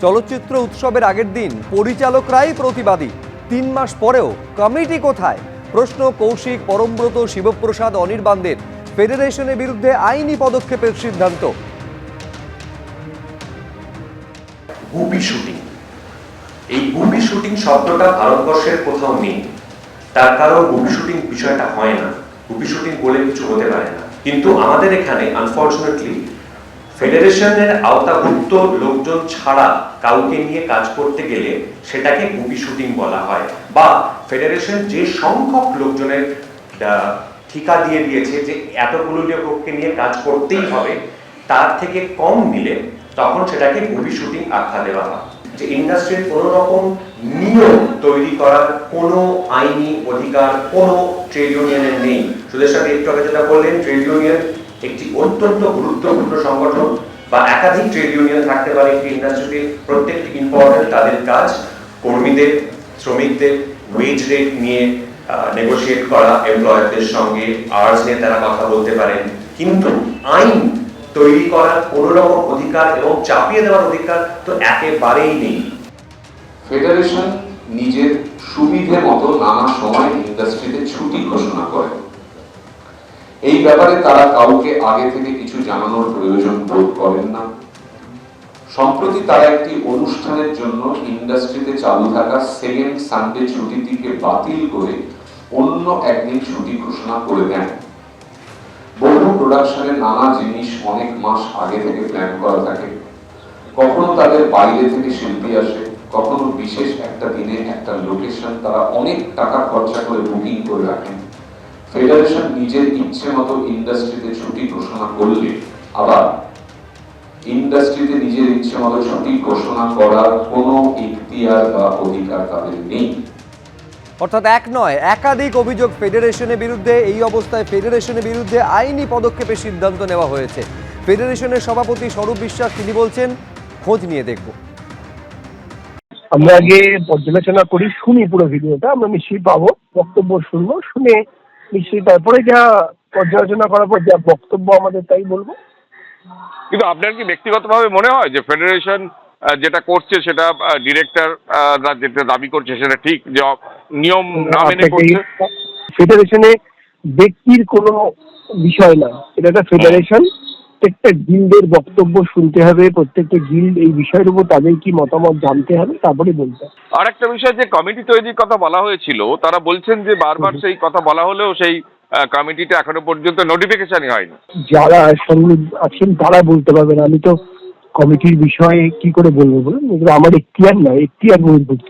চলচ্চিত্র উৎসবের আগের দিন পরিচালকরাই প্রতিবাদী। তিন মাস পরেও কমিটি কোথায়? প্রশ্ন কৌশিক পরমব্রত শিবপ্রসাদ অনির্বাণদের ফেডারেশনের বিরুদ্ধে আইনি পদক্ষেপের সিদ্ধান্ত। এই গুপি শুটিং শব্দটা ভারতবর্ষের কোথাও নেই। তার কারণ শুটিং বিষয়টা হয় না। শুটিং বলে কিছু হতে পারে না। কিন্তু আমাদের এখানে আনফর্চুনেটলি ফেডারেশনের আওতাভুক্ত লোকজন ছাড়া কাউকে নিয়ে কাজ করতে গেলে সেটাকে গুপি শুটিং বলা হয় বা ফেডারেশন যে সংখ্যক লোকজনের ঠিকা দিয়ে দিয়েছে যে এতগুলো লোককে নিয়ে কাজ করতেই হবে, তার থেকে কম নিলে তখন সেটাকে মুভি শুটিং আখ্যা দেওয়া হয়। যে ইন্ডাস্ট্রির কোনো রকম নিয়ম তৈরি করার কোনো আইনি অধিকার কোনো ট্রেড ইউনিয়নের নেই। সুদের সাথে একটু আগে যেটা বললেন, ট্রেড ইউনিয়ন একটি অত্যন্ত গুরুত্বপূর্ণ সংগঠন বা একাধিক ট্রেড ইউনিয়ন থাকতে পারে একটি ইন্ডাস্ট্রিতে প্রত্যেকটি ইম্পর্টেন্ট তাদের কাজ কর্মীদের, শ্রমিকদের ওয়েজ রেট নিয়ে নেগোশিয়েট করা এমপ্লয়ারদের সঙ্গে আর্স নিয়ে তারা কথা বলতে পারেন। কিন্তু আইন তৈরি করার কোনো রকম অধিকার এবং চাপিয়ে দেওয়ার অধিকার তো একেবারেই নেই। ফেডারেশন নিজের সুবিধে মতো নানা সময় ইন্ডাস্ট্রিতে ছুটি ঘোষণা করে। এই ব্যাপারে তারা কাউকে আগে থেকে কিছু জানানোর প্রয়োজন বোধ করেন না। সম্প্রতি তারা একটি অনুষ্ঠানের জন্য ইন্ডাস্ট্রিতে চালু থাকা সেকেন্ড সানডে ছুটিটিকে বাতিল করে অন্য একদিন ছুটি ঘোষণা করে দেন। বহু প্রোডাকশনের নানা জিনিস অনেক মাস আগে থেকে প্ল্যান করা থাকে। কখনো তাদের বাইরে থেকে শিল্পী আসে, কখনো বিশেষ একটা দিনে একটা লোকেশন, তারা অনেক টাকা খরচা করে বুকিং করে রাখেন। ফেডারেশন নিজের ইচ্ছে মতো ইন্ডাস্ট্রিতে ছুটি ঘোষণা করলে আবার ইন্ডাস্ট্রিতে নিজের ইচ্ছে মতো ছুটি ঘোষণা করার কোনো ইখতিয়ার বা অধিকার তাদের নেই। অর্থাৎ এক নয় একাধিক অভিযোগ ফেডারেশনের বিরুদ্ধে এই অবস্থায় ফেডারেশনের বিরুদ্ধে আইনি পদক্ষেপের সিদ্ধান্ত নেওয়া হয়েছে। ফেডারেশনের সভাপতি স্বরূপ বিশ্বাস তিনি বলছেন খোঁজ নিয়ে দেখব। আমরা আগে পর্যালোচনা করি শুনি পুরো ভিডিওটা আমরা নিশ্চয়ই পাবো বক্তব্য শুনব শুনে নিশ্চয়ই। তারপরে যা পর্যালোচনা করার পর যা বক্তব্য আমাদের তাই বলব। কিন্তু আপনার কি ব্যক্তিগতভাবে মনে হয় যে ফেডারেশন যেটা করছে সেটা ডিরেক্টর যেটা দাবি করছে সেটা ঠিক যে নিয়ম না মেনে করছে? ফেডারেশনে ব্যক্তির কোনো বিষয় না। এটা একটা ফেডারেশন। প্রত্যেকটা গিল্ডের বক্তব্য শুনতে হবে প্রত্যেকটা গিল্ড এই বিষয়ের উপর তাদের কি মতামত জানতে হবে তারপরে বলতে হবে। আর একটা বিষয় যে কমিটি তৈরির কথা বলা হয়েছিল তারা বলছেন যে বারবার সেই কথা বলা হলেও সেই কমিটিটা এখনও পর্যন্ত নোটিফিকেশনই হয়নি। যারা সঙ্গে আছেন তারা বলতে পারবেন আমি তো কমিটির বিষয়ে কি করে বলব বলুন? এগুলো আমার এখতিয়ার নয় এখতিয়ার বহির্ভূত